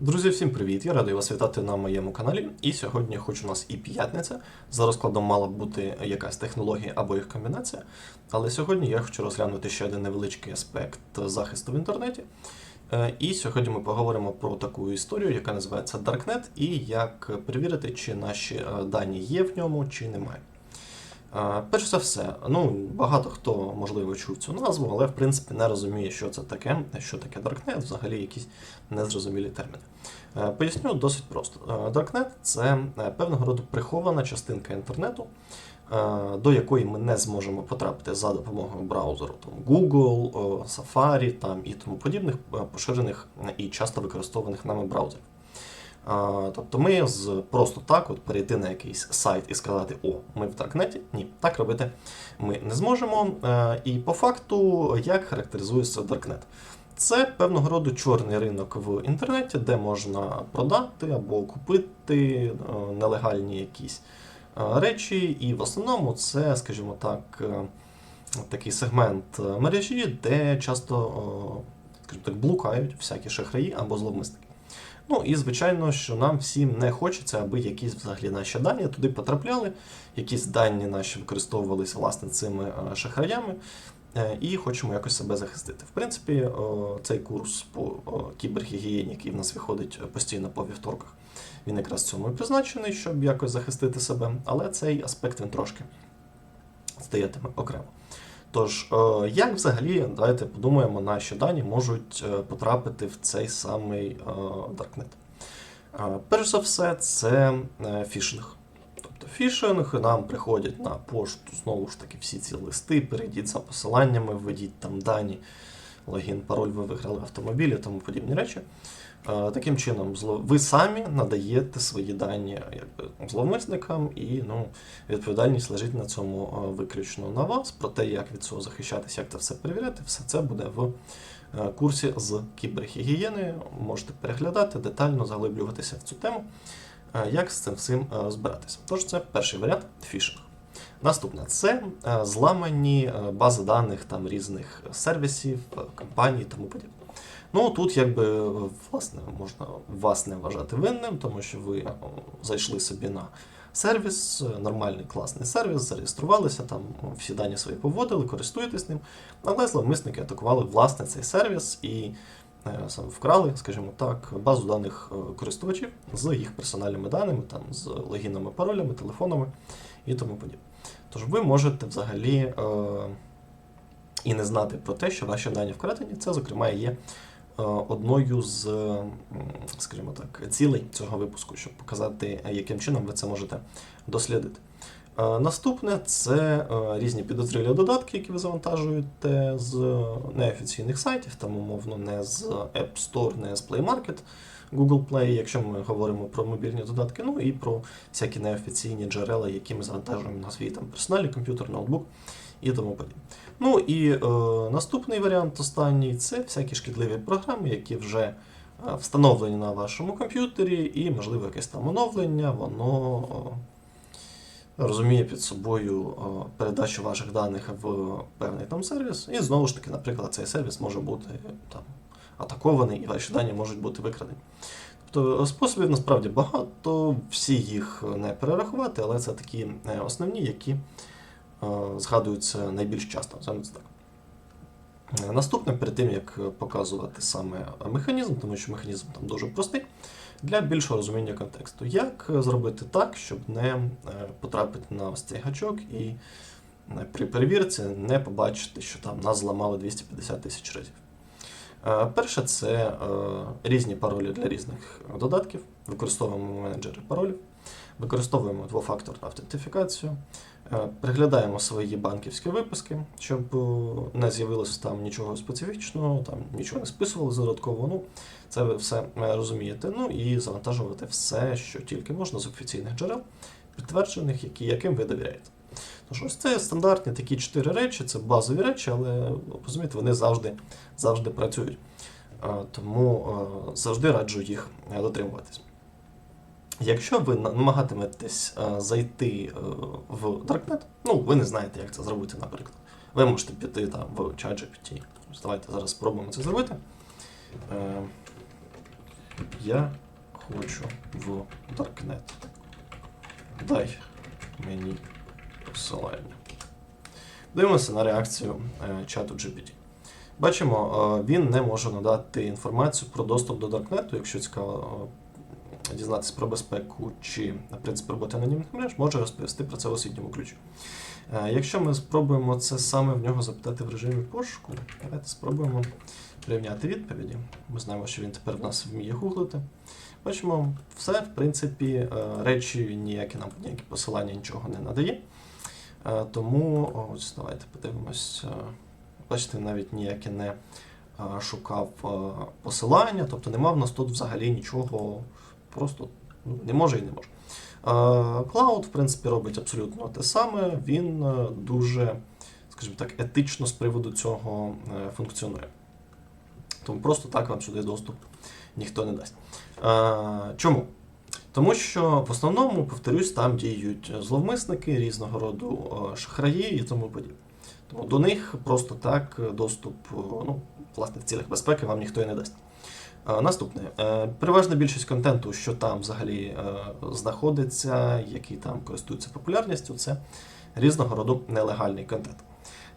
Друзі, всім привіт! Я радий вас вітати на моєму каналі. І сьогодні, хоч у нас і п'ятниця, за розкладом мала б бути якась технологія або їх комбінація. Але сьогодні я хочу розглянути ще один невеличкий аспект захисту в інтернеті. Е, І сьогодні ми поговоримо про таку історію, яка називається Darknet, і як перевірити, чи наші е, дані є в ньому, чи немає. Перш за все, ну багато хто можливо чув цю назву, але в принципі не розуміє, що це таке, що таке Darknet, взагалі якісь незрозумілі терміни. Е, Поясню досить просто. Darknet це е, певного роду прихована частинка інтернету, е, до якої ми не зможемо потрапити за допомогою браузеру там, Google, Safari там, і тому подібних поширених і часто використовуваних нами браузерів. Тобто ми з просто так от перейти на якийсь сайт і сказати, о, ми в Даркнеті. Ні, так робити ми не зможемо. Е, І по факту, як характеризується Даркнет? Це певного роду чорний ринок в інтернеті, де можна продати або купити е, нелегальні якісь е, речі. І в основному це, скажімо так, такий сегмент мережі, де часто, скажімо так, блукають всякі шахраї або зловмисники. Ну і звичайно, що нам всім не хочеться, аби якісь взагалі наші дані туди потрапляли, якісь дані наші використовувалися власне цими е, шахраями, е, і хочемо якось себе захистити. В принципі, е, цей курс по кібергігієні, який в нас виходить постійно по вівторках, він якраз цьому і призначений, щоб якось захистити себе, але цей аспект він трошки стоятиме окремо. Тож, е, як взагалі, давайте подумаємо, наші дані можуть е, потрапити в цей самий Darknet. Е, Перш за все, це фішинг. Тобто фішинг нам приходять на пошту знову ж таки всі ці листи, перейдіть за посиланнями, введіть там дані, логін, пароль, ви виграли автомобіль і тому подібні речі. Таким чином, ви самі надаєте свої дані якби, зловмисникам, і ну, відповідальність лежить на цьому виключно на вас. Про те, як від цього захищатися, як це все перевіряти, все це буде в курсі з кібергігієни. Можете переглядати, детально заглиблюватися в цю тему, як з цим всім розбиратися. Тож це перший варіант фішинг. Наступне це зламані бази даних там різних сервісів, компаній і тому подібне. Ну тут якби власне можна вас не вважати винним, тому що ви е, зайшли собі на сервіс, е, нормальний класний сервіс, зареєструвалися, там е, всі дані свої поводили, користуєтесь ним. Але зловмисники атакували власне цей сервіс і саме вкрали, скажімо так, базу даних користувачів з їх персональними даними, там з логінами, паролями, телефонами і тому подібне. Тож ви можете взагалі і не знати про те, що ваші дані вкрадені. Це, зокрема, є одною з, скажімо так, цілей цього випуску, щоб показати, е, яким чином ви це можете дослідити. Е, Наступне це е, різні підозрілі додатки, які ви завантажуєте з неофіційних сайтів, там, умовно, не з App Store, не з Play Market, Google Play, якщо ми говоримо про мобільні додатки, ну і про всякі неофіційні джерела, які ми завантажуємо на свій там персональний комп'ютер, ноутбук і тому подібне. Ну і е, наступний варіант, останній, це всякі шкідливі програми, які вже е, встановлені на вашому комп'ютері, і, можливо, якесь там оновлення, воно е, розуміє під собою е, передачу ваших даних в певний там сервіс. І знову ж таки, наприклад, цей сервіс може бути там атакований, і ваші дані можуть бути викрадені. Тобто способів насправді багато, всі їх не перерахувати, але це такі е, основні, які е, згадуються найбільш часто. Так. Е, Наступне, перед тим як показувати саме механізм, тому що механізм там дуже простий, для більшого розуміння контексту. Як зробити так, щоб не е, потрапити на ось цей гачок і е, при перевірці не побачити, що там нас зламали 250 тисяч разів. Е, Перше, це е, різні паролі для різних додатків. Використовуємо менеджери паролів, використовуємо двофакторну автентифікацію, е, переглядаємо свої банківські виписки, щоб е, не з'явилося там нічого специфічного, там нічого не списували додатково. Ну, це ви все е, розумієте. Ну і завантажувати все, що тільки можна з офіційних джерел, підтверджених, які, яким ви довіряєте. Тож ось це стандартні такі чотири речі, це базові речі, але розумієте, вони завжди, завжди працюють. Тому завжди раджу їх дотримуватись. Якщо ви намагатиметесь е, зайти е, в Darknet, ну ви не знаєте, як це зробити, наприклад. Ви можете піти там в ChatGPT. Давайте зараз спробуємо це зробити. Е, Я хочу в Darknet. Дай мені посилання. Дивимося на реакцію чату GPT. Бачимо, він не може надати інформацію про доступ до Даркнету, якщо цікаво дізнатися про безпеку чи принцип роботи анонімних мереж, може розповісти про це в освітньому ключі. Е, Якщо ми спробуємо це саме в нього запитати в режимі пошуку, давайте спробуємо порівняти відповіді. Ми знаємо, що він тепер в нас вміє гуглити. Бачимо, все, в принципі, е, речі ніякі нам ніякі посилання нічого не надає. Е, Тому ось давайте подивимось. Бачите, навіть ніяке не шукав посилання, тобто нема в нас тут взагалі нічого, просто не може і не може. Е, Клауд, в принципі, робить абсолютно те саме, він е, дуже, скажімо так, етично з приводу цього е, функціонує. Тому просто так вам сюди доступ ніхто не дасть. Чому? Тому що в основному, повторюсь, там діють зловмисники різного роду шахраї і тому подібне. Тому до них просто так доступ, ну, власне, в цілях безпеки вам ніхто і не дасть. Е, Наступне. Е, Переважна більшість контенту, що там взагалі е, знаходиться, який там користується популярністю, це різного роду нелегальний контент.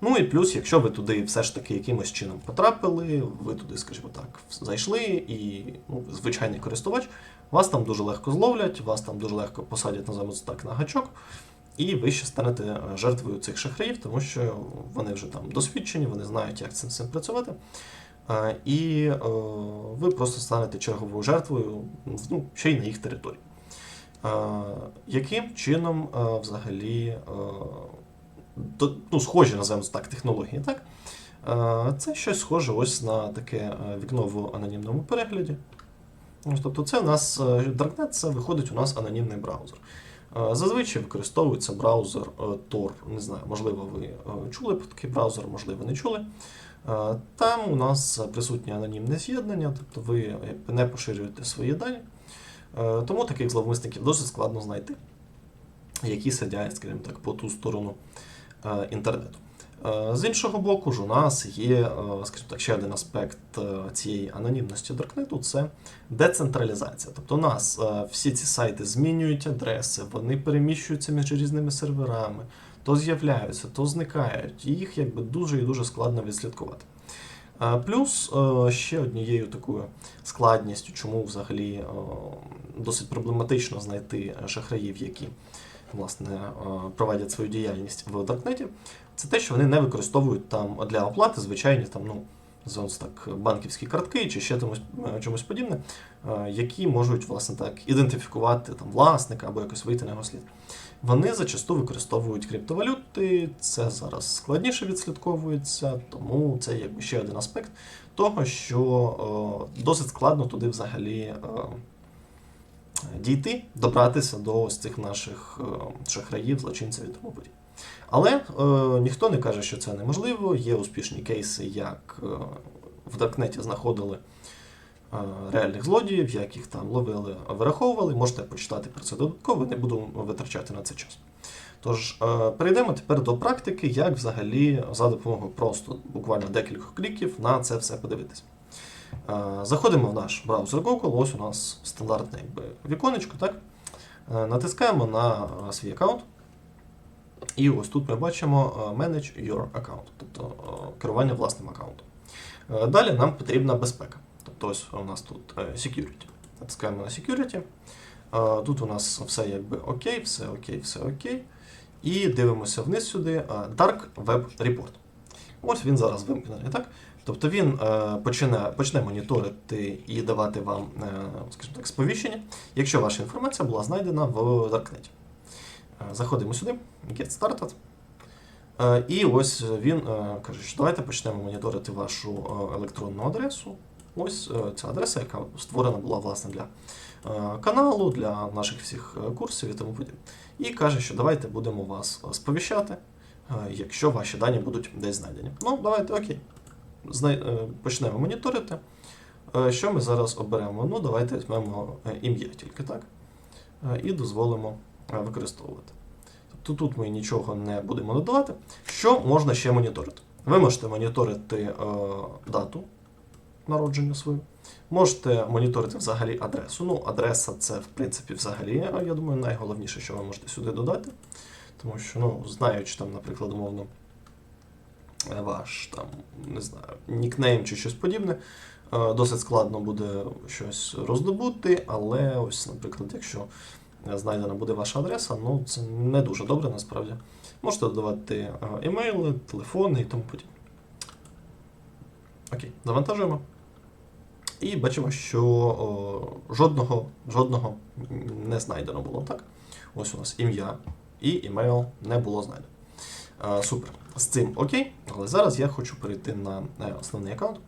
Ну і плюс, якщо ви туди все ж таки якимось чином потрапили, ви туди, скажімо так, зайшли, і ну, звичайний користувач, вас там дуже легко зловлять, вас там дуже легко посадять називаємо так на гачок, і ви ще станете жертвою цих шахраїв, тому що вони вже там досвідчені, вони знають, як цим цим працювати. І е, ви просто станете черговою жертвою, ну, ще й на їх території. Яким чином е, взагалі е, ну, схожі, називаємо так, технології, так? Це щось схоже ось на таке вікно в анонімному перегляді. Тобто це у нас Darknet, це виходить у нас анонімний браузер. Зазвичай використовується браузер Tor. Не знаю, можливо, ви чули про такий браузер, можливо, не чули. Е, Там у нас присутнє анонімне з'єднання, тобто ви не поширюєте свої дані. Е, Тому таких зловмисників досить складно знайти, які сидять, скажімо так, по ту сторону е, інтернету. З іншого боку ж у нас є, скажімо так, ще один аспект цієї анонімності Даркнету це децентралізація. Тобто у нас всі ці сайти змінюють адреси, вони переміщуються між різними серверами, то з'являються, то зникають, їх якби дуже і дуже складно відслідкувати. Е, Плюс е, ще однією такою складністю, чому взагалі е, досить проблематично знайти шахраїв, які власне проводять свою діяльність в Даркнеті, це те, що вони не використовують там для оплати звичайні там, ну, так, банківські картки чи ще чомусь, чомусь подібне, які можуть власне так ідентифікувати там власника або якось вийти на його слід. Вони зачасту використовують криптовалюти, це зараз складніше відслідковується, тому це якби ще один аспект того, що е, досить складно туди взагалі е, дійти, добратися до ось цих наших е, шахраїв, злочинців і тому подібне. Але ніхто не каже, що це неможливо. Є успішні кейси, як в Даркнеті знаходили реальних злодіїв, як їх там ловили, вираховували. Можете почитати про це додатково, не буду витрачати на це час. Тож, е, перейдемо тепер до практики, як взагалі за допомогою просто буквально декількох кліків на це все подивитись. Е, Заходимо в наш браузер Google, ось у нас стандартне віконечко, так? Е, Натискаємо на свій аккаунт. І ось тут ми бачимо Manage Your Account, тобто керування власним аккаунтом. Далі нам потрібна безпека. Тобто ось у нас тут е, Security. Натискаємо на Security. Е, Тут у нас все якби окей, все окей, все окей. І дивимося вниз сюди е, Dark Web Report. Ось він зараз вимкнений, так? Тобто він почне, почне моніторити і давати вам, скажімо так, сповіщення, якщо ваша інформація була знайдена в. Е, Заходимо сюди, Get Started. І ось він каже, що давайте почнемо моніторити вашу електронну адресу. Ось е, ця адреса, яка створена була власне для е, каналу, для наших всіх е, курсів і тому подібне. І каже, що давайте будемо вас сповіщати, якщо ваші дані будуть десь знайдені. Ну, давайте окей. Почнемо моніторити. Що ми зараз оберемо? Ну, давайте візьмемо ім'я тільки так. І дозволимо використовувати. Тобто тут ми нічого не будемо додавати. Що можна ще моніторити? Ви можете моніторити дату, народження свою. Можете моніторити взагалі адресу. Ну, адреса це, в принципі, взагалі, я думаю, найголовніше, що ви можете сюди додати. Тому що, ну, знаючи там, наприклад, умовно, е, ваш там, не знаю, нікнейм чи щось подібне, е, досить складно буде щось роздобути, але ось, наприклад, якщо е, знайдена буде ваша адреса, ну це не дуже добре насправді. Можете додавати емейли, телефони і тому подібне. Окей, завантажуємо. І бачимо, що о, жодного, жодного не знайдено було, так? Ось у нас ім'я і імейл не було знайдено. Е, супер. З цим окей, але зараз я хочу перейти на е, основний аккаунт,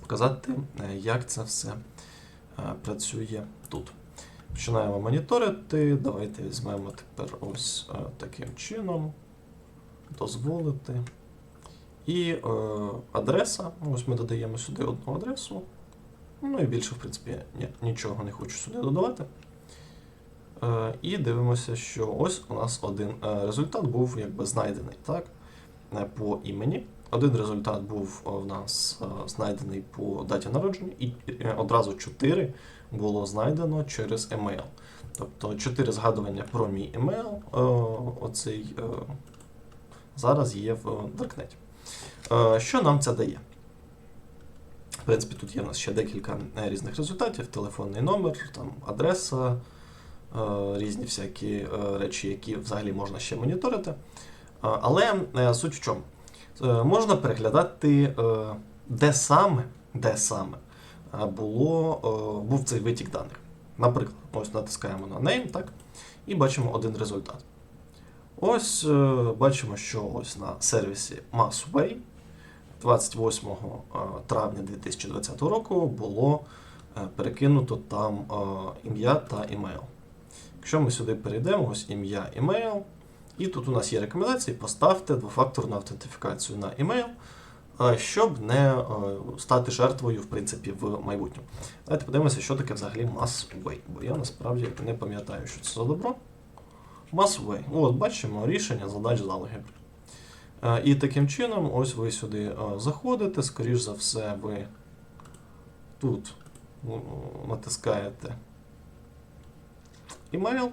показати, е, як це все працює тут. Починаємо моніторити. Давайте візьмемо тепер ось таким чином. Дозволити. І е, адреса. Ось ми додаємо сюди одну адресу. Ну і більше, в принципі, ні, нічого не хочу сюди додавати. Е, і дивимося, що ось у нас один е, результат був якби знайдений так, е, по імені. Один результат був е, в нас е, знайдений по даті народження, і е, одразу чотири було знайдено через емейл. Тобто чотири згадування про мій емейл, е, оцей е, зараз є в Даркнеті. Е, Що нам це дає? В принципі, тут є в нас ще декілька е, різних результатів: телефонний номер, там, адреса, е, різні всякі речі, які взагалі можна ще моніторити. Але суть в чому? Можна переглядати, де саме, де саме було, був цей витік даних. Наприклад, ось натискаємо на name, так, і бачимо один результат. Ось бачимо, що ось на сервісі Massway 28 е, травня 2020 року було е, перекинуто там е, ім'я та імейл. Якщо ми сюди перейдемо, ось ім'я, імейл, і тут у нас є рекомендації, поставте двофакторну автентифікацію на імейл, щоб не стати жертвою в принципі, в майбутньому. Давайте подивимося, що таке взагалі Massway, бо я насправді не пам'ятаю, що це за добро. Massway. От бачимо рішення задач з алгебри. Е, І таким чином, ось ви сюди е, заходите, скоріш за все, ви тут ну, натискаєте email,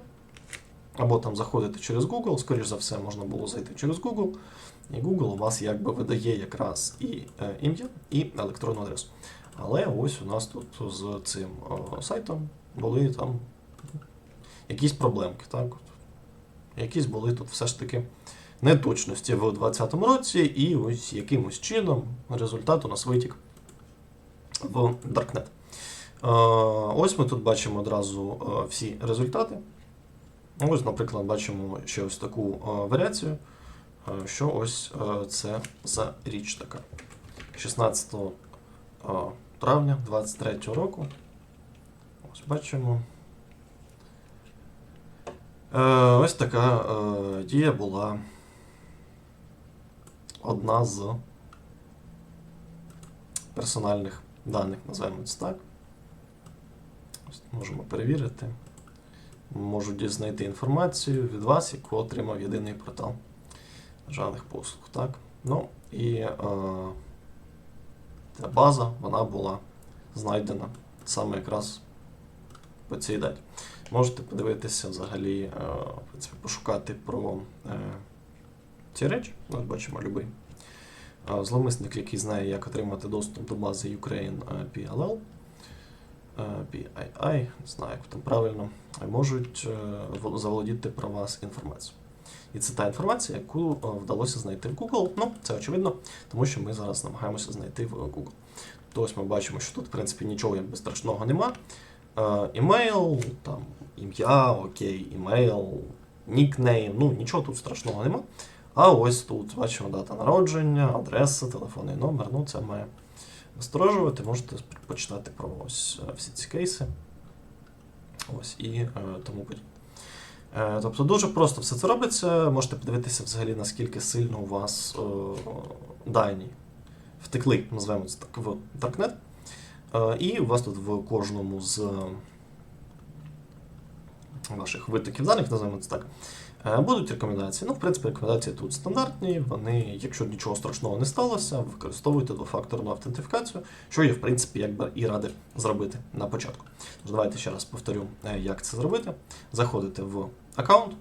або там заходите через Google, скоріш за все, можна було зайти через Google, і Google у вас якби видає якраз і е, ім'я, і електронну адресу. Але ось у нас тут з цим сайтом були там якісь проблемки. Так? Якісь були тут все ж таки неточності в 2020 році, і ось якимось чином результат у нас витік в. Е, Ось ми тут бачимо одразу е, всі результати. Ось, наприклад, бачимо ще ось таку е, варіацію, е, що ось це за річ така. 16 е, травня 2023 року. Ось бачимо. Ось така дія була одна з персональних даних, називаємо це так. Можемо перевірити. Можу знайти інформацію від вас, яку отримав єдиний портал державних послуг. Так? Ну і е, ця база вона була знайдена саме якраз по цій даті. Можете подивитися взагалі, е, в пошукати про е, ці речі. Ось бачимо любий. Е, Зловмисник, який знає, як отримати доступ до бази Ukraine е, PLL, е, PII, не знаю, як там правильно, е, можуть е, заволодіти про вас інформацією. І це та інформація, яку е, вдалося знайти в Google. Ну, це очевидно, тому що ми зараз намагаємося знайти в Google. То ось ми бачимо, що тут, в принципі, нічого якби страшного нема. Е, Імейл, там, ім'я, окей, імейл, нікнейм, ну нічого тут страшного нема. А ось тут бачимо дата народження, адреса, телефонний номер. Ну, це має насторожувати. Можете почитати про ось е, всі ці кейси. Ось і е, тому подібне. Е, тобто дуже просто все це робиться. Можете подивитися взагалі, наскільки сильно у вас е, дані втекли, називаємо це так, в Darknet. Е, І у вас тут в кожному з ваших витоків даних, називаємо це так, Будуть рекомендації. Ну, в принципі, рекомендації тут стандартні. Вони, якщо нічого страшного не сталося, використовуйте двофакторну автентифікацію, що я, в принципі, якби і радив зробити на початку. Тож давайте ще раз повторю, е, як це зробити. Заходите в аккаунт,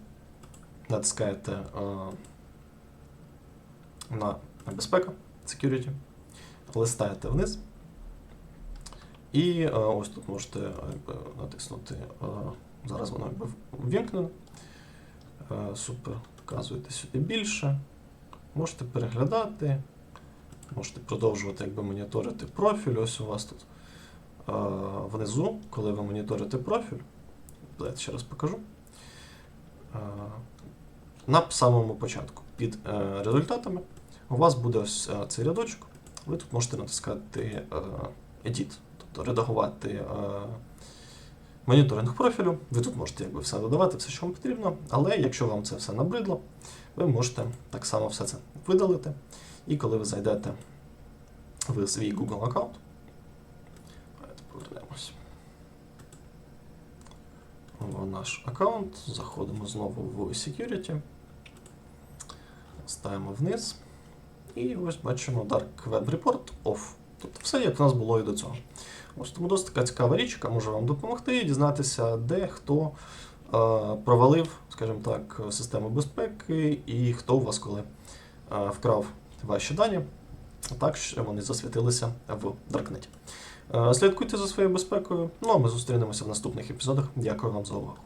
натискаєте е, на безпека security, листаєте вниз. І е, ось тут можете е, натиснути. е, зараз воно ввімкнено. Е, Супер. Вказуєте сюди більше. Можете переглядати. Можете продовжувати якби, моніторити профіль. Ось у вас тут е, внизу, коли ви моніторите профіль. Давайте ще раз покажу. Е, на самому початку під результатами у вас буде ось цей рядочок. Ви тут можете натискати Edit, тобто редагувати моніторинг профілю. Ви тут можете якби, все додавати, все, що вам потрібно, але якщо вам це все набридло, ви можете так само все це видалити. І коли ви зайдете в свій Google аккаунт, давайте повернемось в наш аккаунт, заходимо знову в Security, ставимо вниз. І ось бачимо Dark Web Report Off. Тобто все, як в нас було і до цього. Ось тому досить така цікава річ, яка може вам допомогти дізнатися, де хто е, провалив, скажімо так, систему безпеки і хто у вас коли е, вкрав ваші дані, так що вони засвітилися в Даркнеті. Е, слідкуйте за своєю безпекою. Ну а ми зустрінемося в наступних епізодах. Дякую вам за увагу.